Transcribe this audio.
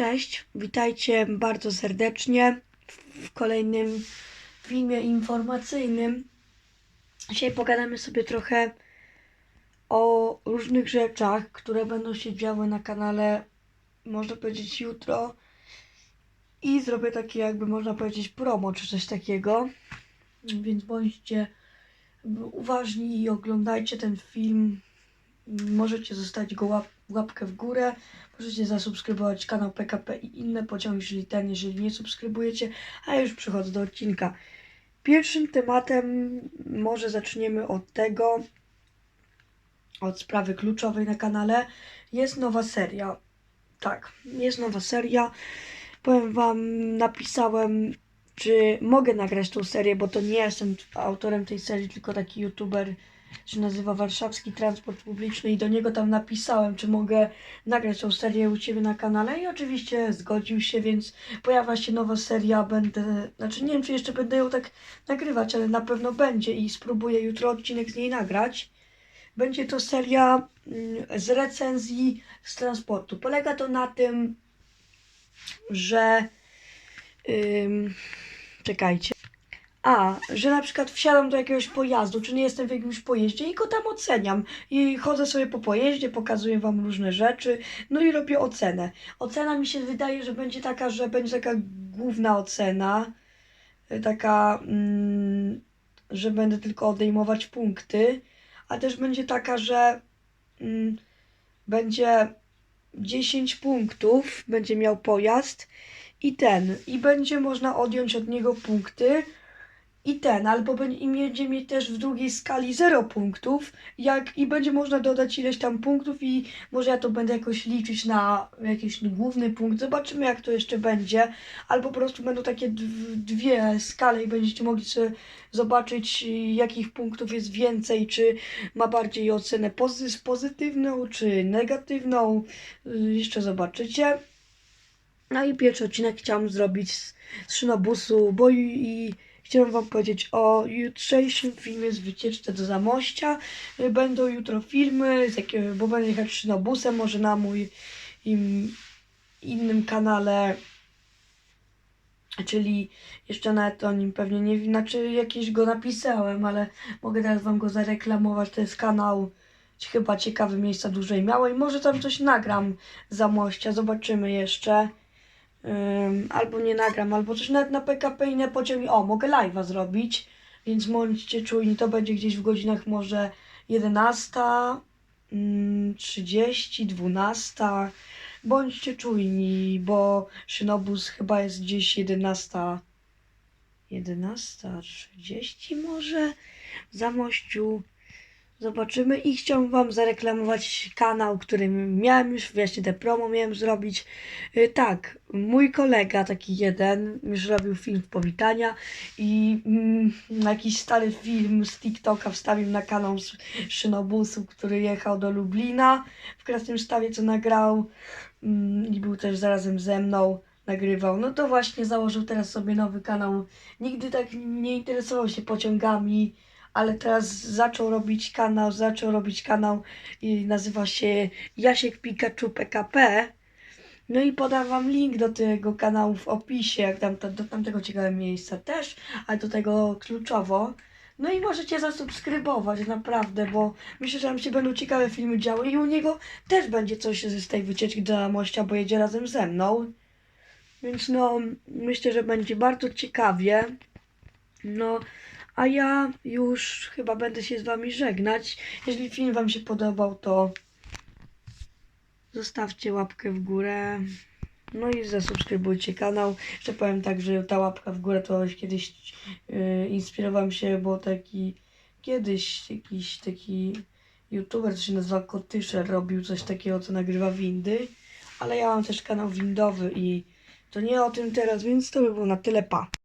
Cześć, witajcie bardzo serdecznie w kolejnym filmie informacyjnym. Dzisiaj pogadamy sobie trochę o różnych rzeczach, które będą się działy na kanale, można powiedzieć jutro. I zrobię takie jakby można powiedzieć promo czy coś takiego. Więc bądźcie uważni i oglądajcie ten film. Możecie zostawić go łap, łapkę w górę. Możecie zasubskrybować kanał PKP i inne pociągi, jeżeli ten, jeżeli nie subskrybujecie. A już przechodzę do odcinka. Pierwszym tematem może zaczniemy od tego, od sprawy kluczowej na kanale. Jest nowa seria. Tak, jest nowa seria. Powiem Wam, napisałem, czy mogę nagrać tą serię, bo to nie jestem autorem tej serii, tylko taki youtuber się nazywa Warszawski Transport Publiczny i do niego tam napisałem, czy mogę nagrać tą serię u Ciebie na kanale i oczywiście zgodził się, więc pojawia się nowa seria, będę, znaczy nie wiem, czy jeszcze będę ją tak nagrywać, ale na pewno będzie i spróbuję jutro odcinek z niej nagrać. Będzie to seria mm, z recenzji z transportu. Polega to na tym, że czekajcie. A, że na przykład wsiadam do jakiegoś pojazdu, czy nie jestem w jakimś pojeździe i go tam oceniam. I chodzę sobie po pojeździe, pokazuję wam różne rzeczy, no i robię ocenę. Ocena mi się wydaje, że będzie taka, że będzie taka główna ocena, y, taka, mm, że będę tylko odejmować punkty, a też będzie taka, że mm, będzie 10 punktów, będzie miał pojazd i ten, i będzie można odjąć od niego punkty i ten, albo będzie, i będzie mieć też w drugiej skali 0 punktów, jak i będzie można dodać ileś tam punktów i może ja to będę jakoś liczyć na jakiś główny punkt, zobaczymy jak to jeszcze będzie, albo po prostu będą takie dw- dwie skale i będziecie mogli sobie zobaczyć jakich punktów jest więcej, czy ma bardziej ocenę pozy- pozytywną, czy negatywną, Y, jeszcze zobaczycie. No i pierwszy odcinek chciałam zrobić z, z szynobusu, bo i, i chciałam wam powiedzieć o jutrzejszym filmie z wycieczce do Zamościa. Będą jutro filmy, z bo będę jechać szynobusem, może na mój im, innym kanale, czyli jeszcze nawet o nim pewnie nie, znaczy jakieś go napisałem, ale mogę teraz wam go zareklamować, to jest kanał chyba ciekawe miejsca dłużej miało i może tam coś nagram za mościa, zobaczymy jeszcze. Ym, albo nie nagram, albo coś nawet na PKP i na pociągi. O, mogę live'a zrobić, więc bądźcie czujni, to będzie gdzieś w godzinach może 11, ym, 30, 12. Bądźcie czujni, bo Szynobus chyba jest gdzieś 11, 11.30 może w Zamościu. Zobaczymy i chciałbym Wam zareklamować kanał, który miałem już, właśnie te promo miałem zrobić. Y, Tak, mój kolega, taki jeden, już robił film powitania i mm, jakiś stary film z TikToka wstawił na kanał Szynobusu, który jechał do Lublina w krasnym stawie, co nagrał mm, i był też zarazem ze mną nagrywał. No to właśnie założył teraz sobie nowy kanał. Nigdy tak nie interesował się pociągami ale teraz zaczął robić kanał, zaczął robić kanał i nazywa się Jasiek Pikachu PKP. No i podam wam link do tego kanału w opisie, jak tam, do tamtego ciekawego miejsca też, ale do tego kluczowo. No i możecie zasubskrybować naprawdę, bo myślę, że tam się będą ciekawe filmy działy i u niego też będzie coś z tej wycieczki do mościa, bo jedzie razem ze mną. Więc no, myślę, że będzie bardzo ciekawie. No, a ja już chyba będę się z Wami żegnać. Jeżeli film Wam się podobał, to zostawcie łapkę w górę. No i zasubskrybujcie kanał. Jeszcze powiem tak, że ta łapka w górę to kiedyś yy, inspirowałem się, bo taki kiedyś jakiś taki youtuber, co się nazywa Kotyszer, robił coś takiego, co nagrywa windy. Ale ja mam też kanał windowy i to nie o tym teraz, więc to by było na tyle pa.